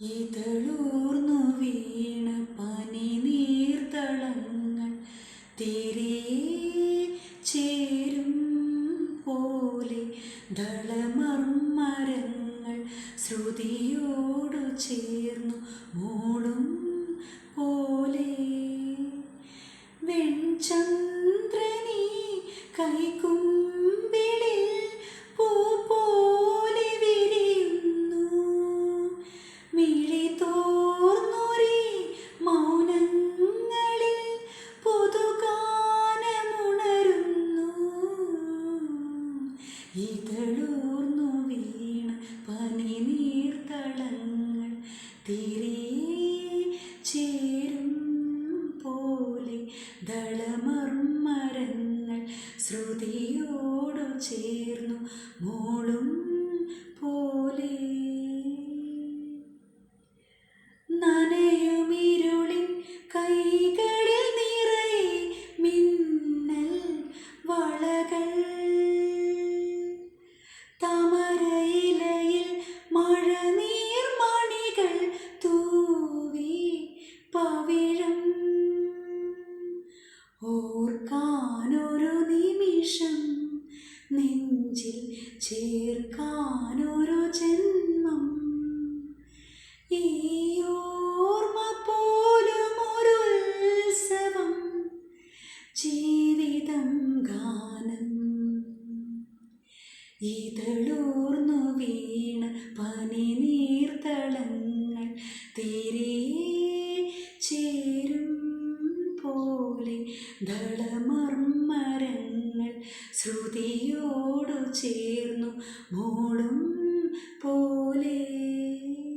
ഇതളൂർന്നു വീണ പനി നീർത്തളങ്ങൾ തിരിയെ ചേരും പോലെ ദളമർമരങ്ങൾ ശ്രുതിയോടു ചേർന്നു മൂളും പോലെ. വെൺചന്ദ്രനീ കൈകുമ്പിളിൽ ഇതളൂർന്നു വീണ പനി നീർത്തളങ്ങൾ ചേരും പോലെ ദളമർമരങ്ങൾ ശ്രുതിയോടു ചേർന്നു മോളും പോലെ. നനയുമിരുളിൻ കൈകളിൽ നിറയെ മിന്നൽ വളകൾ ഓർക്കാനൊരു നിമിഷം നെഞ്ചിൽ ചേർക്കാനൊരു ജന്മം. ഈ ഓർമ്മ പോലും ഒരു ഉത്സവം ജീവിതം ഗാനം. ഇതളൂർന്നു വീണ പനി നീർത്തളങ്ങൾ തിരികെ പോലെ ദളമർമരങ്ങൾ ശ്രുതിയോടു ചേർന്നു മോളും പോലെ